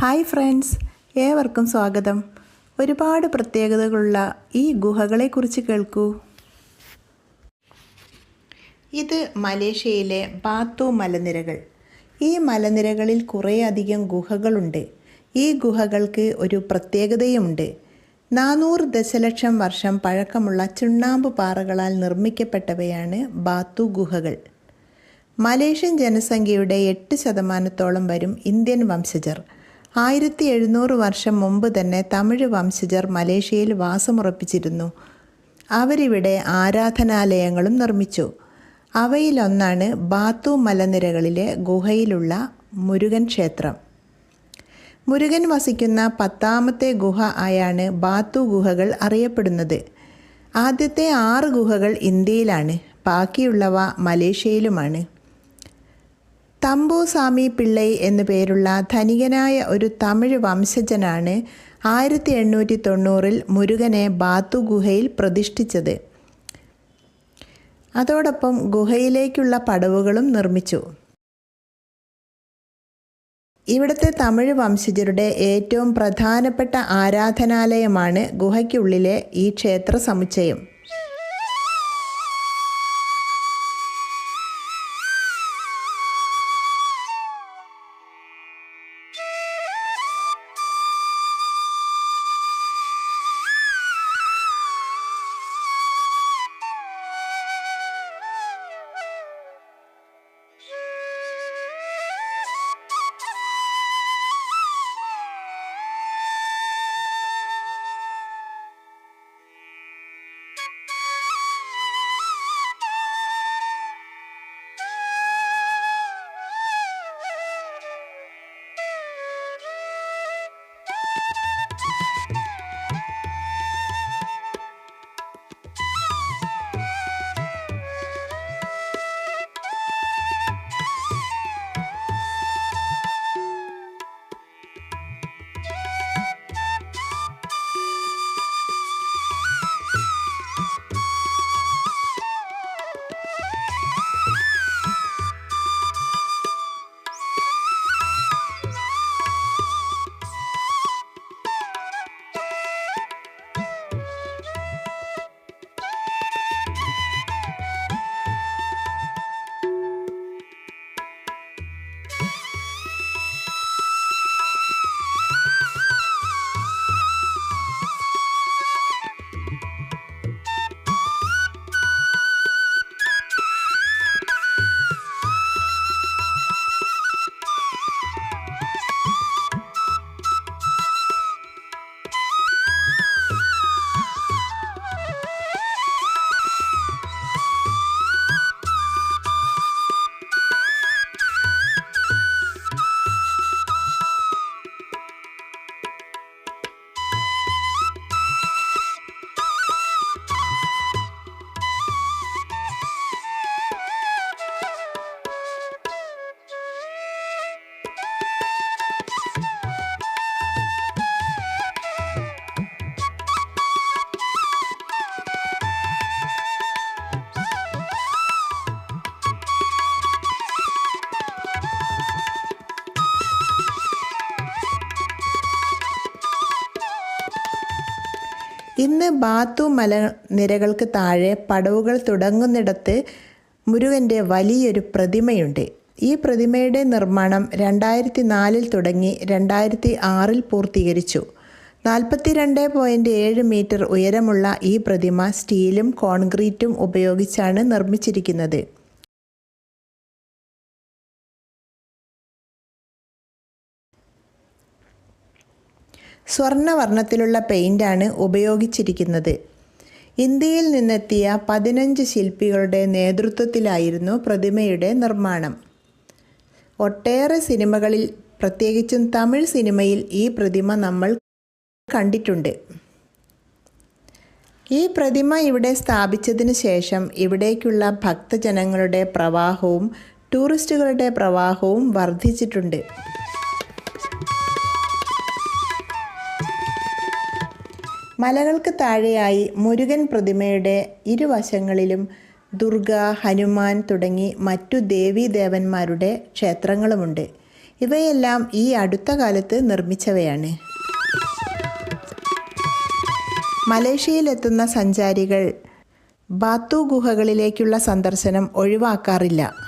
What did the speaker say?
Hi friends ഏവർക്കും സ്വാഗതം. ഒരുപാട് പ്രത്യേകതകളുള്ള ഈ ഗുഹകളെക്കുറിച്ച് കേൾക്കൂ. ഇത് മലേഷ്യയിലെ ബാത്തു മലനിരകൾ. ഈ മലനിരകളിൽ കുറേയധികം ഗുഹകളുണ്ട്. ഈ ഗുഹകൾക്ക് ഒരു പ്രത്യേകതയുമുണ്ട്. നാനൂറ് ദശലക്ഷം വർഷം പഴക്കമുള്ള ചുണ്ണാമ്പ് പാറകളാൽ നിർമ്മിക്കപ്പെട്ടവയാണ് ബാത്തു ഗുഹകൾ. മലേഷ്യൻ ജനസംഖ്യയുടെ എട്ട് ശതമാനത്തോളം വരും ഇന്ത്യൻ വംശജർ. ആയിരത്തി എഴുന്നൂറ് വർഷം മുമ്പ് തന്നെ തമിഴ് വംശജർ മലേഷ്യയിൽ വാസമുറപ്പിച്ചിരുന്നു. അവരിവിടെ ആരാധനാലയങ്ങളും നിർമ്മിച്ചു. അവയിലൊന്നാണ് ബാത്തു മലനിരകളിലെ ഗുഹയിലുള്ള മുരുകൻ ക്ഷേത്രം. മുരുകൻ വസിക്കുന്ന പത്താമത്തെ ഗുഹ ആയാണ് ബാത്തു ഗുഹകൾ അറിയപ്പെടുന്നത്. ആദ്യത്തെ ആറ് ഗുഹകൾ ഇന്ത്യയിലാണ്. ബാക്കിയുള്ളവ മലേഷ്യയിലുമാണ്. തമ്പുസ്വാമി പിള്ളൈ എന്നു പേരുള്ള ധനികനായ ഒരു തമിഴ് വംശജനാണ് ആയിരത്തി എണ്ണൂറ്റി തൊണ്ണൂറിൽ മുരുകനെ ബാത്തു ഗുഹയിൽ പ്രതിഷ്ഠിച്ചത്. അതോടൊപ്പം ഗുഹയിലേക്കുള്ള പടവുകളും നിർമ്മിച്ചു. ഇവിടുത്തെ തമിഴ് വംശജരുടെ ഏറ്റവും പ്രധാനപ്പെട്ട ആരാധനാലയമാണ് ഗുഹയ്ക്കുള്ളിലെ ഈ ക്ഷേത്ര സമുച്ചയം ഇന്ന് ബാത്തു മലനിരകൾക്ക് താഴെ പടവുകൾ തുടങ്ങുന്നിടത്ത് മുരുകന്റെ വലിയൊരു പ്രതിമയുണ്ട്. ഈ പ്രതിമയുടെ നിർമ്മാണം രണ്ടായിരത്തി നാലിൽ തുടങ്ങി രണ്ടായിരത്തി ആറിൽ പൂർത്തീകരിച്ചു. നാൽപ്പത്തിരണ്ട് പോയിന്റ് ഏഴ് മീറ്റർ ഉയരമുള്ള ഈ പ്രതിമ സ്റ്റീലും കോൺക്രീറ്റും ഉപയോഗിച്ചാണ് നിർമ്മിച്ചിരിക്കുന്നത്. സ്വർണവർണത്തിലുള്ള പെയിന്റാണ് ഉപയോഗിച്ചിരിക്കുന്നത്. ഇന്ത്യയിൽ നിന്നെത്തിയ പതിനഞ്ച് ശില്പികളുടെ നേതൃത്വത്തിലായിരുന്നു പ്രതിമയുടെ നിർമ്മാണം. ഒട്ടേറെ സിനിമകളിൽ പ്രത്യേകിച്ചും തമിഴ് സിനിമയിൽ ഈ പ്രതിമ നമ്മൾ കണ്ടിട്ടുണ്ട്. ഈ പ്രതിമ ഇവിടെ സ്ഥാപിച്ചതിന് ശേഷം ഇവിടേക്കുള്ള ഭക്തജനങ്ങളുടെ പ്രവാഹവും ടൂറിസ്റ്റുകളുടെ പ്രവാഹവും വർദ്ധിച്ചിട്ടുണ്ട്. മലകൾക്ക് താഴെയായി മുരുകൻ പ്രതിമയുടെ ഇരുവശങ്ങളിലും ദുർഗ ഹനുമാൻ തുടങ്ങി മറ്റു ദേവീദേവന്മാരുടെ ക്ഷേത്രങ്ങളുമുണ്ട്. ഇവയെല്ലാം ഈ അടുത്ത കാലത്ത് നിർമ്മിച്ചവയാണ്. മലേഷ്യയിലെത്തുന്ന സഞ്ചാരികൾ ബാത്തു ഗുഹകളിലേക്കുള്ള സന്ദർശനം ഒഴിവാക്കാറില്ല.